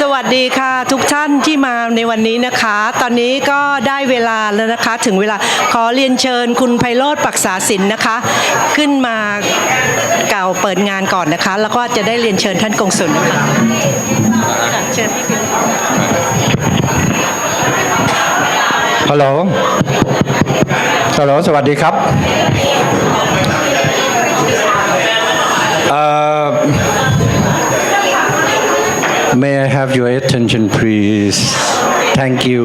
สวัสดีค่ะทุกท่านที่มาในวันนี้นะคะ ตอนนี้ก็ได้เวลาแล้วนะคะถึงเวลาขอเรียนเชิญคุณไพโรธปักษาสินนะคะ ขึ้นมากล่าวเปิดงานก่อนนะคะ แล้วก็จะได้เรียนเชิญท่านกงสุลค่ะค่ะเชิญพี่พิมพ์ฮัลโหลฮัลโหลสวัสดีครับ May I have your attention please Thank you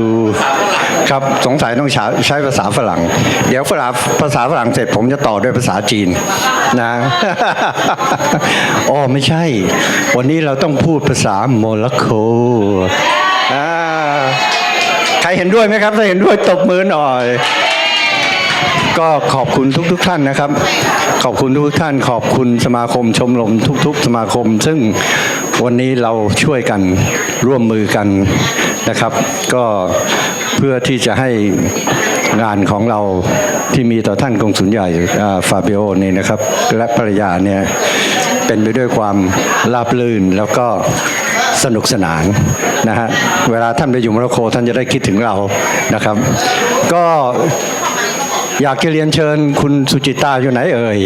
ครับสงสัยต้องใช้ภาษาฝรั่ง เดี๋ยวฝรั่งภาษาฝรั่งเสร็จผมจะต่อด้วยภาษาจีนนะอ๋อไม่ใช่ วันนี้เราต้องพูดภาษาโมร็อกโกใครเห็นด้วยไหมครับ ถ้าเห็นด้วยตบมือหน่อยก็ขอบคุณทุก ๆ ท่านนะครับ ขอบคุณทุกท่าน ขอบคุณสมาคมชมรมทุก ๆ สมาคม ซึ่ง วันนี้เราช่วยกันร่วมมือกันนะครับ ก็เพื่อที่จะให้งานของเราที่มีต่อท่านกงสุลใหญ่ฟาเบโอนี่นะครับ และภรรยาเนี่ยเป็นไปด้วยความราบรื่นแล้วก็สนุกสนานนะฮะเวลาท่านไปอยู่โมร็อกโกท่านจะได้คิดถึงเรานะครับ ก็อยากจะเรียนเชิญคุณสุจิตาอยู่ไหนเอ่ย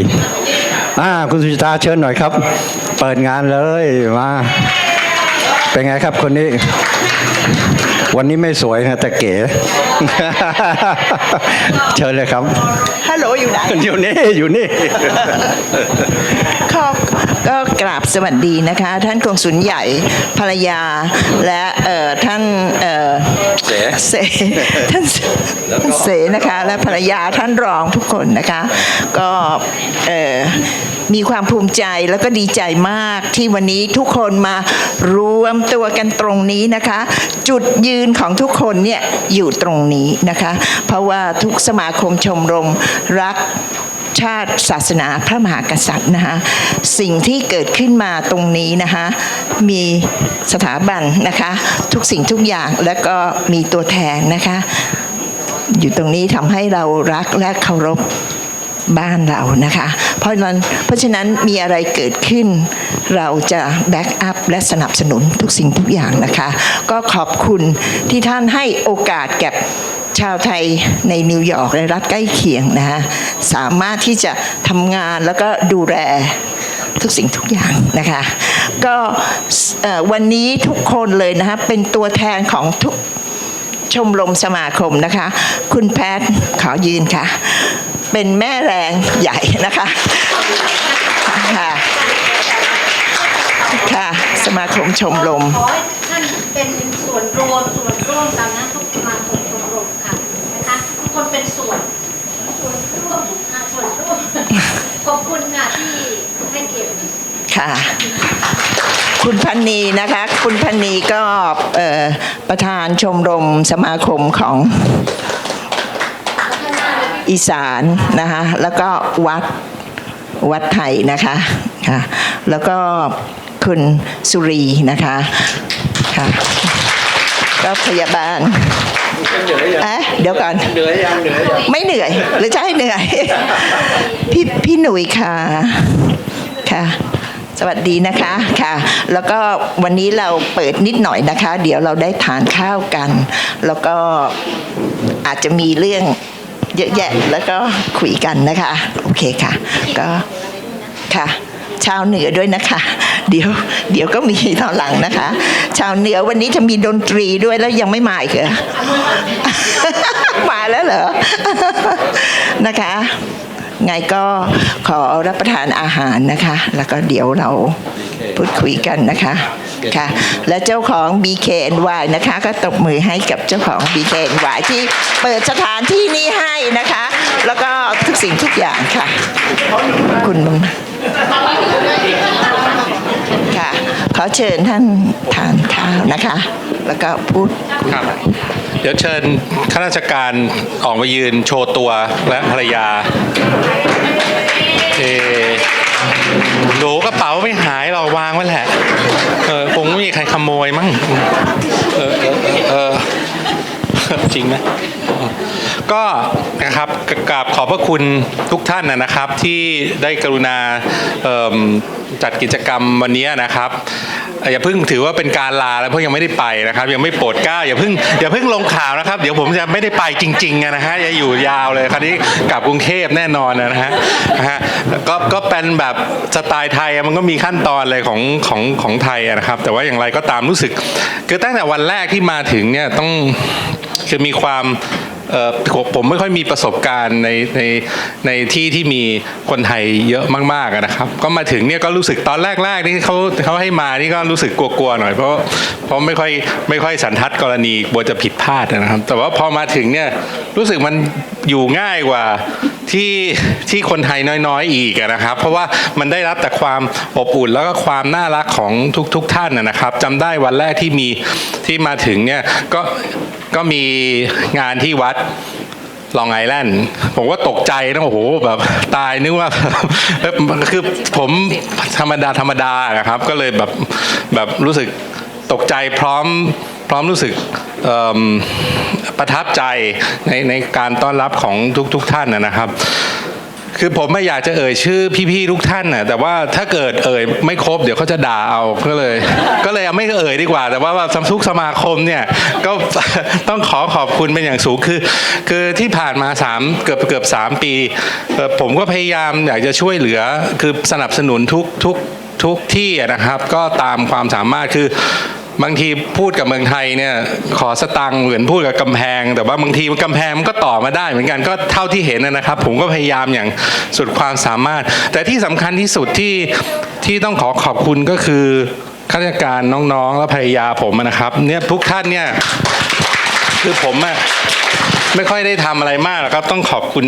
อ่าคุณสุจิตาเชิญหน่อยครับ เปิดงานเลยมา เป็นไงครับคนนี้ วันนี้ไม่สวยนะแต่เก๋ เชิญเลยครับ ฮัลโหลอยู่ไหน อยู่นี่อยู่นี่ ขอบก็กราบสวัสดีนะคะ ท่านกงสุลใหญ่ภรรยา และเอ่อท่านเอ่อ เสเสท่านท่านเสนะคะ และภรรยาท่านรองทุกคนนะคะ ก็เอ่อ มีความภูมิใจแล้วก็ดีใจมากที่วันนี้ทุกคนมารวมตัวกันตรงนี้นะคะ จุดยืนของทุกคนเนี่ยอยู่ตรงนี้นะคะ เพราะว่าทุกสมาคมชมรมรักชาติศาสนาพระมหากษัตริย์นะคะสิ่งที่เกิดขึ้นมาตรงนี้นะคะมีสถาบันนะคะทุกสิ่งทุกอย่างแล้วก็มีตัวแทนนะคะ อยู่ตรงนี้ทำให้เรารักและเคารพ บ้านเรานะคะ เพราะฉะนั้นเพราะฉะนั้นมีอะไรเกิดขึ้น เราจะแบ็กอัพและสนับสนุนทุกสิ่งทุกอย่างนะคะ ก็ขอบคุณที่ท่านให้โอกาสแก่ชาวไทยในนิวยอร์กและรัฐใกล้เคียงนะฮะสามารถที่จะทำงานแล้วก็ดูแลทุกสิ่งทุกอย่างนะคะ ก็วันนี้ทุกคนเลยนะคะเป็นตัวแทนของทุกชมรมสมาคมนะคะ คุณแพทย์ขอยืนค่ะ เป็นแม่แรงใหญ่นะคะค่ะค่ะสมาคมชมรมขอให้ท่านเป็นส่วนรวมส่วนร่วมตามนั้นทุกสมาคมชมรมค่ะนะคะทุกคนเป็นส่วนส่วนร่วมค่ะส่วนร่วมขอบคุณค่ะที่ให้เกียรติค่ะคุณพันนีนะคะ คุณพันนีก็เอ่อประธานชมรมสมาคมของ อีสานนะคะแล้วก็วัดวัดไทยนะคะค่ะแล้วก็คุณสุรีนะคะค่ะก็พยาบาลเอ๊ะเดี๋ยวก่อนเหนื่อยยังเหนื่อยยังไม่เหนื่อย หรือจะให้เหนื่อย พี่พี่หนุ่ยค่ะค่ะ สวัสดีนะคะค่ะ แล้วก็วันนี้เราเปิดนิดหน่อยนะคะ เดี๋ยวเราได้ทานข้าวกัน แล้วก็อาจจะมีเรื่อง เยอะแยะแล้วก็คุยกันนะคะ โอเคค่ะ ก็ค่ะชาวเหนือด้วยนะคะ เดี๋ยวเดี๋ยวก็มีตอนหลังนะคะ ชาวเหนือวันนี้จะมีดนตรีด้วยแล้วยังไม่มาอีกเหรอมาแล้วเหรอนะคะ ไงก็ขอรับประทานอาหารนะคะ แล้วก็เดี๋ยวเรา พูดคุยกันนะคะค่ะ และเจ้าของ BKNY นะคะ ก็ตบมือให้กับเจ้าของ BKNY ที่เปิดสถานที่นี้ให้นะคะ แล้วก็ทุกสิ่งทุกอย่างค่ะ คุณมึงค่ะ ขอเชิญท่านทานข้าวนะคะ แล้วก็พูดคุยครับหน่อยเดี๋ยวเชิญข้าราชการออกมายืนโชว์ตัวและภรรยา โมยมั้งเออเออจริงไหมก็นะครับกราบขอบพระคุณทุกท่านนะครับที่ได้กรุณาจัดกิจกรรมวันนี้นะครับ อย่าเพิ่งถือว่าเป็นการลาแล้วเพราะยังไม่ได้ไปนะครับ ยังไม่โปรดกล้าอย่าเพิ่งอย่าเพิ่งลงข่าวนะครับ เดี๋ยวผมจะไม่ได้ไปจริงๆนะฮะจะอยู่ยาวเลยคราวนี้กลับกรุงเทพแน่นอนนะฮะนะฮะก็ก็เป็นแบบสไตล์ไทยมันก็มีขั้นตอนเลยของของของไทยนะครับ แต่ว่าอย่างไรก็ตามรู้สึก คือตั้งแต่วันแรกที่มาถึงเนี่ยต้องคือมีความผมไม่ค่อยมีประสบการณ์ในในในที่ที่มีคนไทยเยอะมากๆนะครับ ก็มาถึงเนี่ยก็รู้สึกตอนแรกๆนี่เขาเขาให้มานี่ก็รู้สึกกลัวๆหน่อยเพราะเพราะไม่ค่อยไม่ค่อยสันทัดกรณีกลัวจะผิดพลาดนะครับ แต่ว่าพอมาถึงเนี่ยรู้สึกมันอยู่ง่ายกว่า ที่ที่คนไทยน้อยๆ อีกนะครับ เพราะว่ามันได้รับแต่ความอบอุ่นแล้วก็ความน่ารักของทุกๆท่านนะครับจำได้วันแรกที่มีที่มาถึงเนี่ยก็ก็มีงานที่วัดลองไอแลนด์ผมว่าตกใจนะโอ้โหแบบตายนึกว่าคือผมธรรมดาธรรมดานะครับ ก็เลยแบบแบบรู้สึกตกใจพร้อมพร้อมรู้สึก ประทับใจในในการต้อนรับของทุกๆทท่านนะครับคือผมไม่อยากจะเอ่ยชื่อพี่ๆทุกท่านน่ะแต่ว่าถ้าเกิดเอ่ยไม่ครบเดี๋ยวเขาจะด่าเอาก็เลย ก็เลยเอาไม่เอ่ยดีกว่า แต่ว่าว่าซัมซุงสมาคมเนี่ยก็ต้องขอขอบคุณเป็นอย่างสูงคือ คือที่ผ่านมาสามเกือบเกือบสามปี ผมก็พยายามอยากจะช่วยเหลือคือสนับสนุนทุกทุกทุกที่นะครับ ก็ตามความสามารถคือ บางทีพูดกับเมืองไทยเนี่ยขอสตังค์เหมือนพูดกับกำแพง แต่ว่าบางทีกำแพงมันก็ต่อมาได้ เหมือนกันก็เท่าที่เห็นนะครับ ผมก็พยายามอย่างสุดความสามารถ แต่ที่สำคัญที่สุดที่ที่ต้องขอขอบคุณก็คือข้าราชการน้องๆ และภรรยาผมนะครับเนี่ยทุกท่านเนี่ยคือผมอะ ไม่ค่อยได้ทำอะไรมากหรอกครับ ต้องขอบคุณ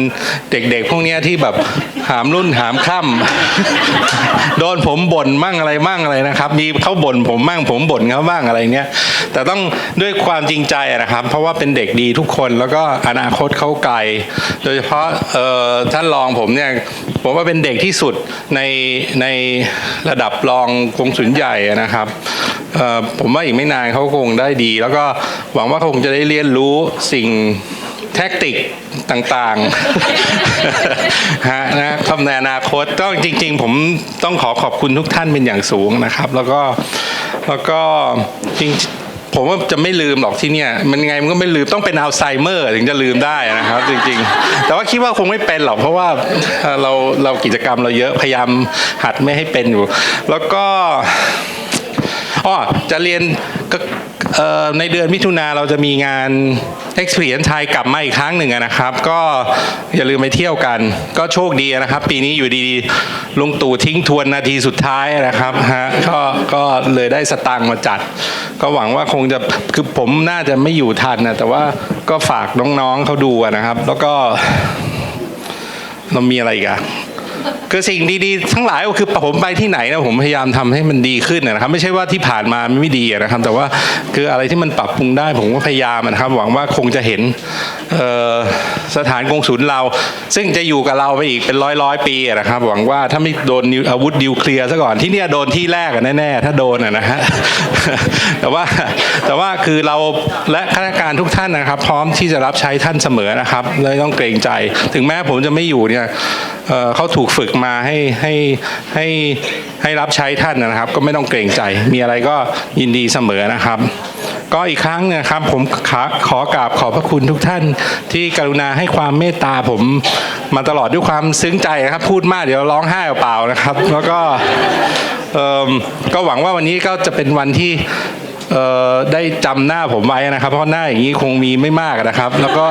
เด็กๆ พวกนี้ที่แบบหามรุ่นหามค่ำโดนผมบ่นมั่งอะไรมั่งอะไรนะครับ มีเขาบ่นผมมั่งผมบ่นเขาบ้างอะไรเนี้ยแต่ต้องด้วยความจริงใจนะครับ เพราะว่าเป็นเด็กดีทุกคนแล้วก็อนาคตเขาไกล โดยเฉพาะท่านรองผมเนี่ยผมว่าเป็นเด็กที่สุดในในระดับรองกงสุลใหญ่นะครับผมว่าอีกไม่นานเขาคงได้ดี แล้วก็หวังว่าคงจะได้เรียนรู้สิ่ง แท็กติกต่างๆฮะนะครับในอนาคตก็จริง ๆ ผมต้องขอขอบคุณทุกท่านเป็นอย่างสูงนะครับ แล้วก็แล้วก็จริงผมว่าจะไม่ลืมหรอกที่เนี่ยมันยังไงมันก็ไม่ลืมต้องเป็นอัลไซเมอร์ถึงจะลืมได้นะครับ จริงๆ แต่ว่าคิดว่าคงไม่เป็นหรอกเพราะว่าเราเรากิจกรรมเราเยอะพยายามหัดไม่ให้เป็นอยู่ แล้วก็อ๋อจะเรียนก็ ในเดือนมิถุนาเราจะมีงาน Experience ไทยกลับมาอีกครั้งหนึ่งนะครับ ก็อย่าลืมไปเที่ยวกัน ก็โชคดีนะครับ ปีนี้อยู่ดีๆลุงตู่ทิ้งทวนนาทีสุดท้ายนะครับฮะก็ก็เลยได้สตังค์มาจัด ก็หวังว่าคงจะคือผมน่าจะไม่อยู่ทันนะแต่ว่าก็ฝากน้องๆเขาดูนะครับ แล้วก็เรามีอะไรกอะ คือสิ่งดีๆ ทั้งหลายก็คือผมไปที่ไหนนะผมพยายามทำให้มันดีขึ้นนะครับ ไม่ใช่ว่าที่ผ่านมาไม่ดีนะครับ แต่ว่าคืออะไรที่มันปรับปรุงได้ ผมก็พยายามนะครับ หวังว่าคงจะเห็นสถานกงศูนย์เรา ซึ่งจะอยู่กับเราไปอีกเป็นร้อยร้อยปีนะครับ หวังว่าถ้าไม่โดนอาวุธนิวเคลียร์ซะก่อนที่เนี่ยโดนที่แรกแน่ๆถ้าโดนอะนะฮะแต่ว่าแต่ว่าคือเราและข้าราชการทุกท่านนะครับ พร้อมที่จะรับใช้ท่านเสมอนะครับเลยต้องเกรงใจ ถึงแม้ผมจะไม่อยู่เนี่ย เขาถูกฝึกมาให้ให้ให้ให้รับใช้ท่านนะครับ ก็ไม่ต้องเกรงใจ มีอะไรก็ยินดีเสมอนะครับ ก็อีกครั้งเนะครับผมขอขอกราบขอบพระคุณทุกท่าน ที่กรุณาให้ความเมตตาผมมาตลอดด้วยความซึ้งใจครับ พูดมากเดี๋ยวร้องไห้เปล่านะครับ แล้วก็เออก็หวังว่าวันนี้ก็จะเป็นวันที่ ได้จำหน้าผมไว้นะครับ เพราะหน้าอย่างนี้คงมีไม่มากนะครับ แล้วก็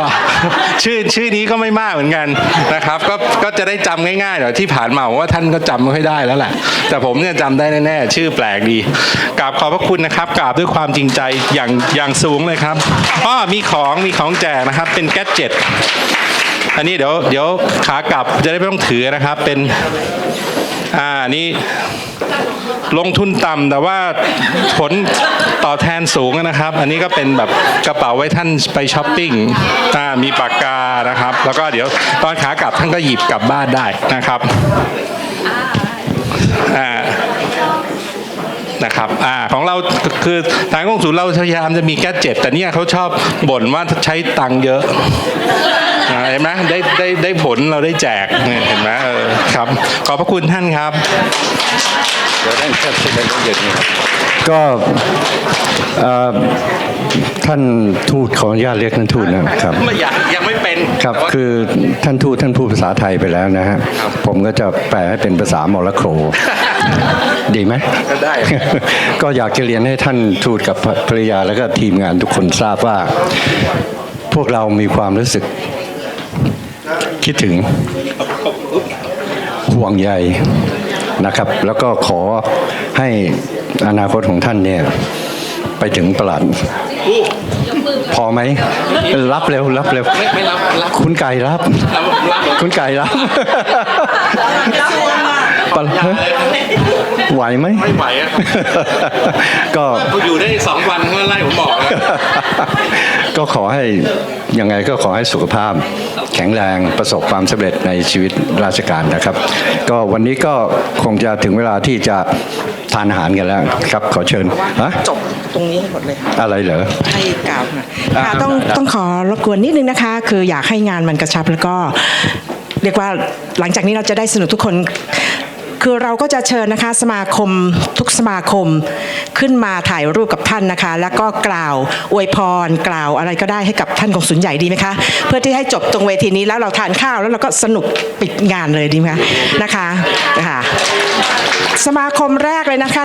ชื่อชื่อนี้ก็ไม่มากเหมือนกันนะครับ ก็ก็จะได้จำง่ายๆหน่อยที่ผ่านมาว่าท่านก็จำไม่ค่อยได้แล้วแหละแต่ผมเนี่ยจำได้แน่ๆชื่อแปลกดีกราบขอบพระคุณนะครับกราบด้วยความจริงใจอย่างอย่างสูงเลยครับอ้อมีของมีของแจกนะครับ เป็นแก๊สเจ็ตอันนี้เดี๋ยวเดี๋ยวขากลับจะได้ไม่ต้องถือนะครับ เป็นอ่านี่ ลงทุนต่ำแต่ว่าผลต่อแทนสูงนะครับ อันนี้ก็เป็นแบบกระเป๋าไว้ท่านไปช้อปปิ้งมีปากกานะครับ แล้วก็เดี๋ยวตอนขากลับท่านก็หยิบกลับบ้านได้นะครับอ่า นะครับอ่าของเราคือทางกงศูนย์เราพยายามจะมีแก๊สเจ็ตแต่เนี่ยเขาชอบบ่นว่าใช้ตังค์เยอะอ่าเห็นไหมได้ได้ได้ผลเราได้แจกเนี่ยเห็นไหมเออครับ ขอบพระคุณท่านครับเดี๋ยวได้แค่สิบเอ็ดโมงเย็นนี่ครับก็เอ่อท่านทูตขออนุญาตเรียกท่านทูตนะครับไม่อยากยังไม่ เป็น ครับแต่ว่าคือท่านทูตท่านพูดภาษาไทยไปแล้วนะฮะครับผมก็จะแปลให้เป็นภาษามอลโครดีไหมก็ได้ ก็อยากจะเรียนให้ท่านทูตกับภรรยาแล้วก็ทีมงานทุกคนทราบว่า พวกเรามีความรู้สึก คิดถึงห่วงใยนะครับ แล้วก็ขอให้อนาคตของท่านเนี่ย ไปถึงประหลัดพ อไหมรับเร็วรับเร็วไม่ไม่รับรับคุณไก่รับรับรับคุณไก่รับปะฮะไหวไหมไม่ไหวอะครับก็อยู่ได้สองวันก็ไล่ผมบอกแล้วก็ขอให้ยังไงก็ขอให้สุขภาพ แข็งแรงประสบความสำเร็จในชีวิตราชการนะครับ ก็วันนี้ก็คงจะถึงเวลาที่จะทานอาหารกันแล้วครับ ขอเชิญฮะจบ ตรงนี้ให้หมดเลยอะไรเหรอ ให้กล่าวหน่อยอ่าค่ะต้องได้ ต้องขอรบกวนนิดนึงนะคะ คืออยากให้งานมันกระชับแล้วก็เรียกว่าหลังจากนี้เราจะได้สนุกทุกคน คือเราก็จะเชิญนะคะ สมาคมทุกสมาคมขึ้นมาถ่ายรูปกับท่านนะคะ แล้วก็กล่าวอวยพรกล่าวอะไรก็ได้ให้กับท่านของศูนย์ใหญ่ดีไหมคะ เพื่อที่ให้จบตรงเวทีนี้แล้วเราทานข้าวแล้วเราก็สนุกปิดงานเลยดีไหมคะนะคะนะคะ สมาคมแรกเลยนะคะ